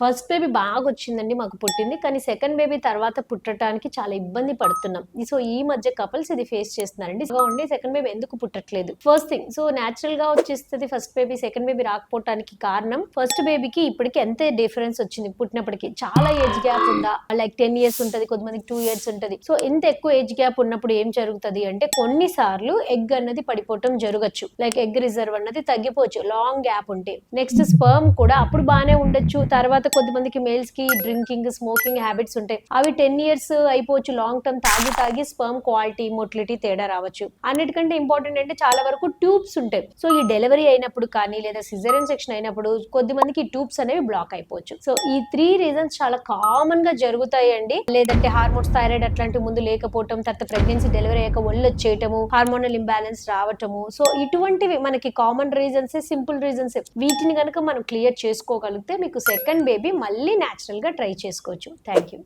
First baby బాగా వచ్చిందండి మాకు పుట్టింది. కానీ సెకండ్ బేబీ తర్వాత పుట్టడానికి చాలా ఇబ్బంది పడుతున్నాం. సో ఈ మధ్య కపుల్స్ ఇది ఫేస్ చేస్తున్నారండి. సో ఉండి సెకండ్ బేబీ ఎందుకు పుట్టట్లేదు? ఫస్ట్ థింగ్ సో న్యాచురల్గా వచ్చేస్తుంది ఫస్ట్ బేబీ సెకండ్ బేబీ రాకపోవటానికి కారణం ఫస్ట్ బేబీకి ఇప్పటికి ఎంత డిఫరెన్స్ వచ్చింది? పుట్టినప్పటికి చాలా ఏజ్ గ్యాప్ ఉందా? లైక్ టెన్ ఇయర్స్ ఉంటుంది కొంతమందికి టూ ఇయర్స్ ఉంటుంది. సో ఇంత ఎక్కువ ఏజ్ గ్యాప్ ఉన్నప్పుడు ఏం జరుగుతుంది అంటే కొన్నిసార్లు ఎగ్ అన్నది పడిపోవటం జరగచ్చు. లైక్ ఎగ్ రిజర్వ్ అన్నది తగ్గిపోవచ్చు లాంగ్ గ్యాప్ ఉంటే. నెక్స్ట్ స్పర్మ్ కూడా అప్పుడు బాగానే ఉండొచ్చు తర్వాత కొద్దిమందికి మేల్స్కి డ్రింకింగ్ స్మోకింగ్ హ్యాబిట్స్ ఉంటాయి. అవి టెన్ ఇయర్స్ అయిపోవచ్చు లాంగ్ టర్మ్ తాగి తాగి స్పర్మ్ క్వాలిటీ మొటిలిటీ తేడా రావచ్చు. అన్నిటికంటే ఇంపార్టెంట్ అంటే చాలా వరకు ట్యూబ్స్ ఉంటాయి. సో ఈ డెలివరీ అయినప్పుడు కానీ లేదా సిజరియన్ సెక్షన్ అయినప్పుడు కొద్ది మందికి ట్యూబ్స్ అనేవి బ్లాక్ అయిపోవచ్చు. సో ఈ త్రీ రీజన్స్ చాలా కామన్గా అండి లేదంటే హార్మోన్స్ థైరాయిడ్ అట్లాంటి ముందు లేకపోవటం తర్వాత ప్రెగ్నెన్సీ డెలివరీ అయ్యాక ఒళ్ళు వచ్చేయటము హార్మోనల్ ఇంబ్యాలెన్స్ రావటము. సో ఇటువంటివి మనకి కామన్ రీజన్స్ సింపుల్ రీజన్స్ వీటిని కనుక మనం క్లియర్ చేసుకోగలిగితే మీకు సెకండ్ బేబీ మళ్ళీ న్యాచురల్గా ట్రై చేసుకోవచ్చు. Thank you